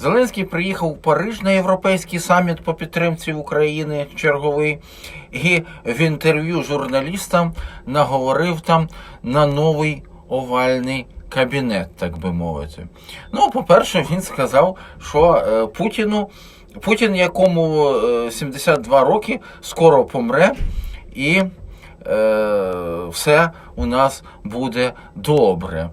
Зеленський приїхав у Париж на європейський саміт по підтримці України черговий, і в інтерв'ю журналістам наговорив там на новий овальний кабінет, так би мовити. Ну, по-перше, він сказав, що е, Путіну, Путін, якому е, 72 роки, скоро помре, і е, все у нас буде добре.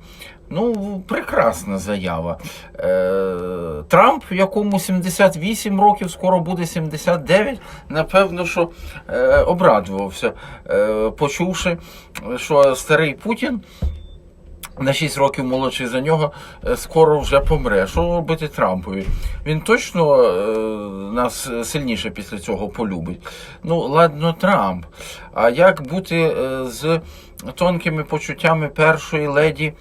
Ну, прекрасна заява. Е, Трамп, якому 78 років, скоро буде 79, напевно, що е, обрадувався, е, почувши, що старий Путін. На 6 років молодший за нього е, скоро вже помре. Що робити Трампові? Він точно е, нас сильніше після цього полюбить. Ну, ладно, Трамп. А як бути е, з тонкими почуттями першої леді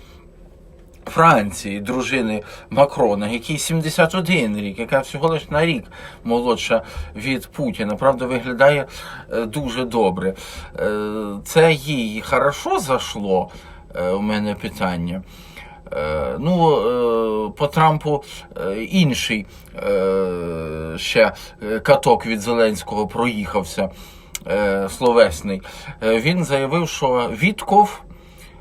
Франції, дружини Макрона, якій 71 рік, яка всього лиш на рік молодша від Путіна. Правда, виглядає е, дуже добре. Е, Це їй хорошо зайшло, е, у мене питання. Ну, по Трампу інший ще каток від Зеленського проїхався словесний. Він заявив, що Вітков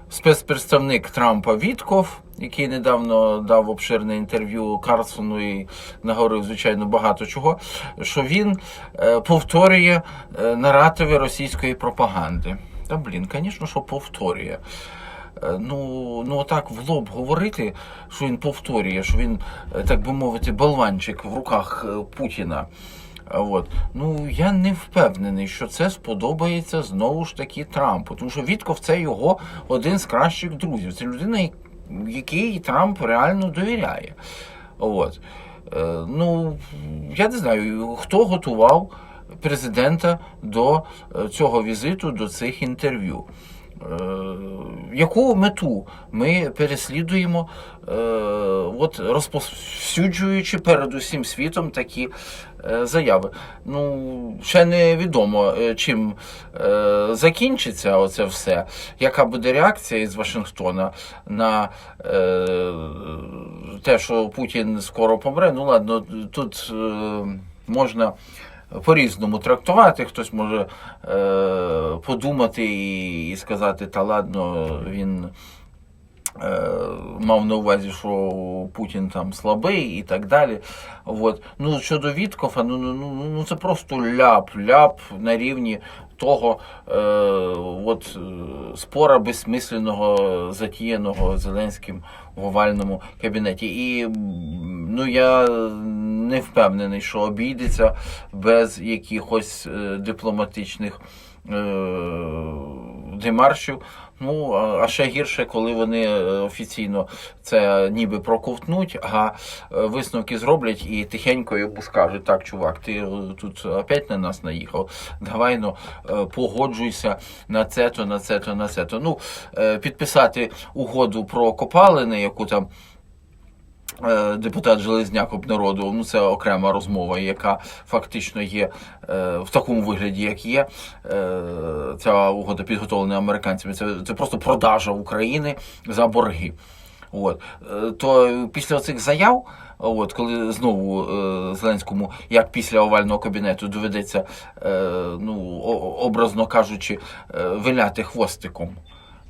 спецпредставник Трампа Вітков, який недавно дав обширне інтерв'ю Карлсону і наговорив, звичайно, багато чого, що він е, повторює е, наративи російської пропаганди. Та блін, звісно, що повторює. Е, Ну, ну так в лоб говорити, що він повторює, що він, так би мовити, болванчик в руках Путіна. От. Ну, я не впевнений, що це сподобається знову ж таки Трампу. Тому що Вітков це його один з кращих друзів. Це людина, якій Трамп реально довіряє. От. Е, ну, я не знаю, хто готував президента до е, цього візиту, до цих інтерв'ю. Е, яку мету ми переслідуємо, е, от розповсюджуючи перед усім світом такі е, заяви? Ну, ще не відомо, чим закінчиться оце все, яка буде реакція із Вашингтона на те, що Путін скоро помре. Ну ладно, тут можна по-різному трактувати. Хтось може е, подумати і, і сказати, та ладно, він е, мав на увазі, що Путін там слабий і так далі. От. Ну, щодо Віткофа, ну, ну, ну, ну це просто ляп, ляп на рівні того е, от, е, спора безсмисленного, затіяного Зеленським в овальному кабінеті. І ну, я не впевнений, що обійдеться без якихось е, дипломатичних е, демаршів. Ну, а ще гірше, коли вони е, офіційно це ніби проковтнуть, а висновки зроблять і тихенько йому скажуть, так, чувак, ти тут опять на нас наїхав, давай ну, погоджуйся на це, то, на це, то, на це. то. Ну, підписати угоду про копалини, яку там депутат Железняк обнародував, ну це окрема розмова, яка фактично є е, в такому вигляді, як є. Е, ця угода підготовлена американцями. Це, це просто продажа України за борги. От. Е, То після цих заяв, от, коли знову е, Зеленському, як після овального кабінету, доведеться, е, ну, образно кажучи, е, виляти хвостиком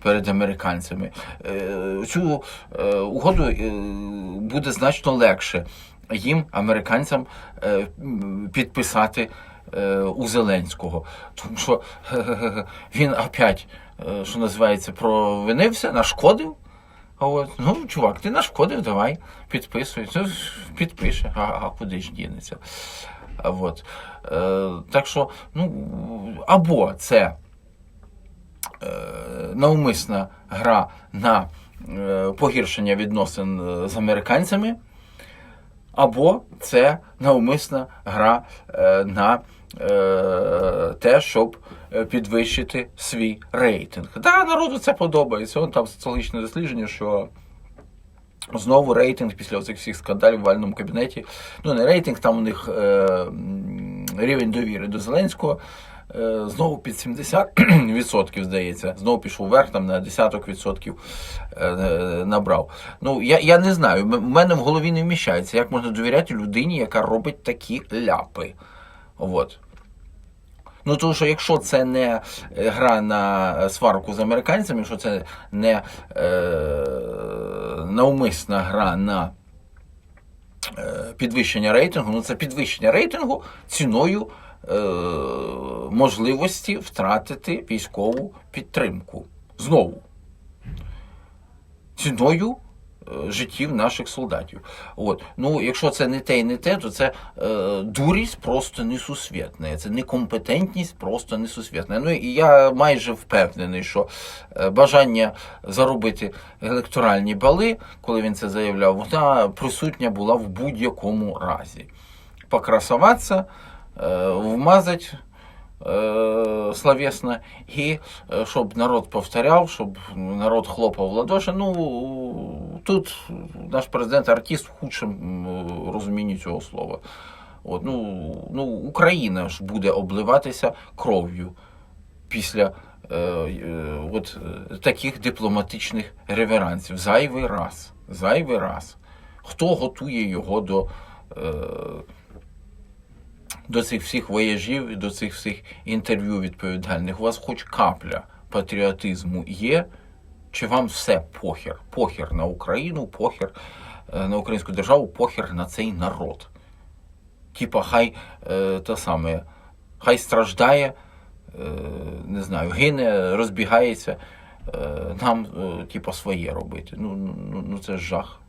перед американцями. Е, Цю е, угоду е, буде значно легше їм, американцям, підписати у Зеленського. Тому що він опять, що називається, провинився, нашкодив. А от, ну, чувак, ти нашкодив, давай, підписуй. Ж підпише, а, а куди ж дінеться. А от. Е, так що, ну, або це навмисна гра на е, погіршення відносин е, з американцями, або це навмисна гра е, на е, те, щоб е, підвищити свій рейтинг. Да, народу це подобається. Вон там столичне дослідження, що знову рейтинг після цих всіх скандалів в вальному кабінеті. Ну, не рейтинг, там у них е, рівень довіри до Зеленського е, знову під 70%, здається, знову пішов вверх там на десяток відсотків е, е, набрав. Ну, я, я не знаю, в мене в голові не вміщається, як можна довіряти людині, яка робить такі ляпи. От. Ну, тому що якщо це не е, гра на сварку з американцями, якщо це не е, навмисна гра на е, підвищення рейтингу, ну це підвищення рейтингу ціною е, можливості втратити військову підтримку. Знову. Ціною е, життів наших солдатів. От. Ну, якщо це не те і не те, то це е, дурість просто несусвітна. Це некомпетентність просто несусвітна. Ну і я майже впевнений, що е, бажання заробити електоральні бали, коли він це заявляв, вона присутня була в будь-якому разі. Покрасуватися, е, вмазати е, словесно, і е, щоб народ повторяв, щоб народ хлопав в ладоші. Ну, тут наш президент артист в худшому розумінні цього слова. От, ну, ну, Україна ж буде обливатися кров'ю після е, е, от, таких дипломатичних реверансів. Зайвий раз. Зайвий раз. Хто готує його до. Е, до цих всіх вояжів і до цих всіх інтерв'ю відповідальних, у вас хоч капля патріотизму є, чи вам все похер? Похер на Україну, похер е, на українську державу, похер на цей народ. Типа, хай е, те саме, хай страждає, е, не знаю, гине, розбігається, е, нам, е, типа, своє робити. Ну, ну, ну це жах.